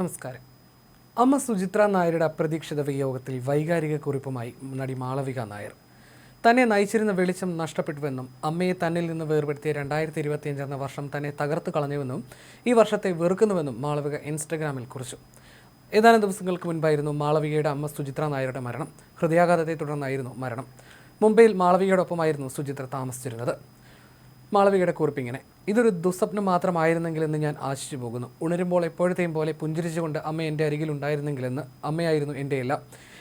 നമസ്കാരം. അമ്മ സുചിത്ര നായരുടെ അപ്രതീക്ഷിത വിയോഗത്തിൽ വൈകാരിക കുറിപ്പുമായി നടി മാളവിക നായർ. തന്നെ നയിച്ചിരുന്ന വെളിച്ചം നഷ്ടപ്പെട്ടുവെന്നും അമ്മയെ തന്നിൽ നിന്ന് വേർപെടുത്തിയ രണ്ടായിരത്തി ഇരുപത്തിയഞ്ച് എന്ന വർഷം തന്നെ തകർത്തു കളഞ്ഞുവെന്നും ഈ വർഷത്തെ വെറുക്കുന്നുവെന്നും മാളവിക ഇൻസ്റ്റഗ്രാമിൽ കുറിച്ചു. ഏതാനും ദിവസങ്ങൾക്ക് മുൻപായിരുന്നു മാളവികയുടെ അമ്മ സുചിത്ര നായരുടെ മരണം. ഹൃദയാഘാതത്തെ തുടർന്നായിരുന്നു മരണം. മുംബൈയിൽ മാളവികയോടൊപ്പമായിരുന്നു സുചിത്ര താമസിച്ചിരുന്നത്. മാളവികയുടെ കുറിപ്പിങ്ങനെ. ഇതൊരു ദുസ്വപ്നം മാത്രമായിരുന്നെങ്കിലെന്ന് ഞാൻ ആശിച്ചു പോകുന്നു. ഉണരുമ്പോൾ എപ്പോഴത്തെയും പോലെ പുഞ്ചിരിച്ചുകൊണ്ട് അമ്മ എന്റെ അരികിൽ ഉണ്ടായിരുന്നെങ്കിലെന്ന് അമ്മയായിരുന്നു എന്റെ എല്ലാം.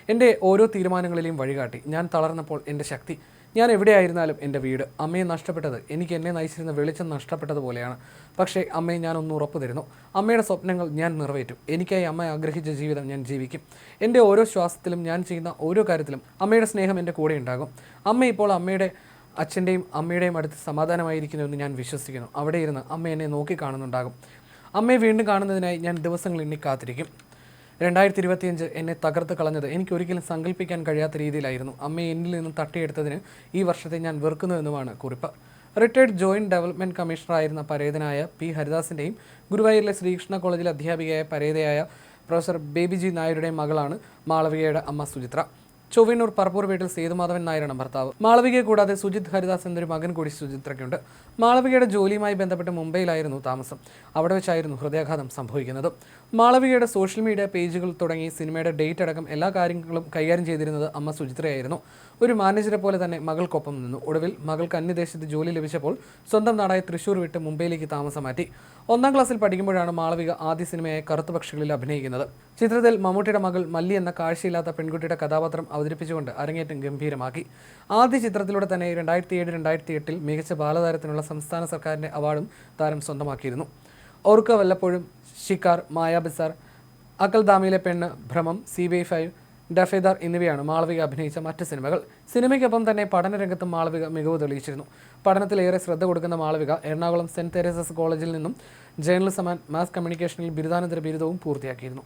എന്റെ ഓരോ തീരുമാനങ്ങളിലെയും വഴികാട്ടി. ഞാൻ തളർന്നപ്പോൾ എന്റെ ശക്തി. ഞാൻ എവിടെയായിരുന്നാലും എന്റെ വീട്. അമ്മയെ നഷ്ടപ്പെട്ടത്. എനിക്ക് എന്നെ നയിച്ചിരുന്ന വെളിച്ചം നഷ്ടപ്പെട്ടതുപോലെയാണ് പക്ഷേ അമ്മയെ ഞാൻ ഒന്ന് ഉറപ്പ് തരുന്നു അമ്മയുടെ സ്വപ്നങ്ങൾ ഞാൻ നിറവേറ്റും. എനിക്കായി അമ്മ ആഗ്രഹിച്ച ജീവിതം ഞാൻ ജീവിക്കും. എന്റെ ഓരോ ശ്വാസത്തിലും ഞാൻ ചെയ്യുന്ന ഓരോ കാര്യത്തിലും അമ്മയുടെ സ്നേഹം എന്റെ കൂടെ ഉണ്ടാകും. അമ്മ ഇപ്പോൾ അമ്മയുടെ അച്ഛന്റെയും അമ്മയുടെയും അടുത്ത് സമാധാനമായിരിക്കുന്നുവെന്ന് ഞാൻ വിശ്വസിക്കുന്നു. അവിടെ ഇരുന്ന് അമ്മ എന്നെ നോക്കി കാണുന്നുണ്ടാകും. അമ്മയെ വീണ്ടും കാണുന്നതിനായി ഞാൻ ദിവസങ്ങൾ എണ്ണി കാത്തിരിക്കും. രണ്ടായിരത്തി ഇരുപത്തിയഞ്ച് എന്നെ തകർത്ത് കളഞ്ഞത് എനിക്ക് ഒരിക്കലും സങ്കല്പിക്കാൻ കഴിയാത്ത രീതിയിലായിരുന്നു. അമ്മയെ എന്നിൽ നിന്നും തട്ടിയെടുത്തതിന് ഈ വർഷത്തെ ഞാൻ വെറുക്കുന്നുവെന്നുമാണ് കുറിപ്പ്. റിട്ടയർഡ് ജോയിന്റ് ഡെവലപ്മെന്റ് കമ്മീഷണറായിരുന്ന പരേതനായ പി. ഹരിദാസിന്റെയും ഗുരുവായൂരിലെ ശ്രീകൃഷ്ണ കോളേജിലെ അധ്യാപികയായ പരേതയായ പ്രൊഫസർ ബേബിജി നായരുടെയും മകളാണ് മാളവികയുടെ അമ്മ സുചിത്ര. ചൊവ്വന്നൂർ പറപ്പൂർ വീട്ടിൽ സേതുമാധവൻ നായരാണ് ഭർത്താവ്. മാളവികയെ കൂടാതെ സുജിത് ഹരിദാസ് എന്നൊരു മകൻ കൂടി സുചിത്രയ്ക്കുണ്ട്. മാളവികയുടെ ജോലിയുമായി ബന്ധപ്പെട്ട് മുംബൈയിലായിരുന്നു താമസം. അവിടെ വെച്ചായിരുന്നു ഹൃദയാഘാതം സംഭവിക്കുന്നത്. മാളവികയുടെ സോഷ്യൽ മീഡിയ പേജുകൾ തുടങ്ങി സിനിമയുടെ ഡേറ്റ് അടക്കം എല്ലാ കാര്യങ്ങളും കൈകാര്യം ചെയ്തിരുന്നത് അമ്മ സുചിത്രയായിരുന്നു. ഒരു മാനേജറെ പോലെ തന്നെ മകൾക്കൊപ്പം നിന്നു. ഒടുവിൽ മകൾക്ക് അന്യദേശത്ത് ജോലി ലഭിച്ചപ്പോൾ സ്വന്തം നാടായ തൃശൂർ വിട്ട് മുംബൈയിലേക്ക് താമസം മാറ്റി. ഒന്നാം ക്ലാസ്സിൽ പഠിക്കുമ്പോഴാണ് മാളവിക ആദ്യ സിനിമയായ കറുത്ത പക്ഷികളിൽ അഭിനയിക്കുന്നത്. ചിത്രത്തിൽ മമ്മൂട്ടിയുടെ മകൾ മല്ലി എന്ന കാഴ്ചയില്ലാത്ത പെൺകുട്ടിയുടെ കഥാപാത്രം അവതരിപ്പിച്ചുകൊണ്ട് അരങ്ങേറ്റം ഗംഭീരമാക്കി. ആദ്യ ചിത്രത്തിലൂടെ തന്നെ രണ്ടായിരത്തി ഏഴ് രണ്ടായിരത്തി എട്ടിൽ മികച്ച ബാലതാരത്തിനുള്ള സംസ്ഥാന സർക്കാരിന്റെ അവാർഡും താരം സ്വന്തമാക്കിയിരുന്നു. ഓർക്ക വല്ലപ്പോഴും ഷിക്കാർ മായാബിസാർ അക്കൽ അക്കൽദാമിയിലെ പെണ്ണ് Bhramam C B I five Daffedar എന്നിവയാണ് മാളവിക അഭിനയിച്ച മറ്റ് സിനിമകൾ. സിനിമയ്ക്കൊപ്പം തന്നെ പഠനരംഗത്തും മാളവിക മികവ് തെളിയിച്ചിരുന്നു. പഠനത്തിലേറെ ശ്രദ്ധ കൊടുക്കുന്ന മാളവിക എറണാകുളം സെന്റ് തെരേസസ് കോളേജിൽ നിന്നും ജേർണലിസം ആൻഡ് മാസ് കമ്മ്യൂണിക്കേഷനിൽ ബിരുദാനന്തര ബിരുദവും പൂർത്തിയാക്കിയിരുന്നു.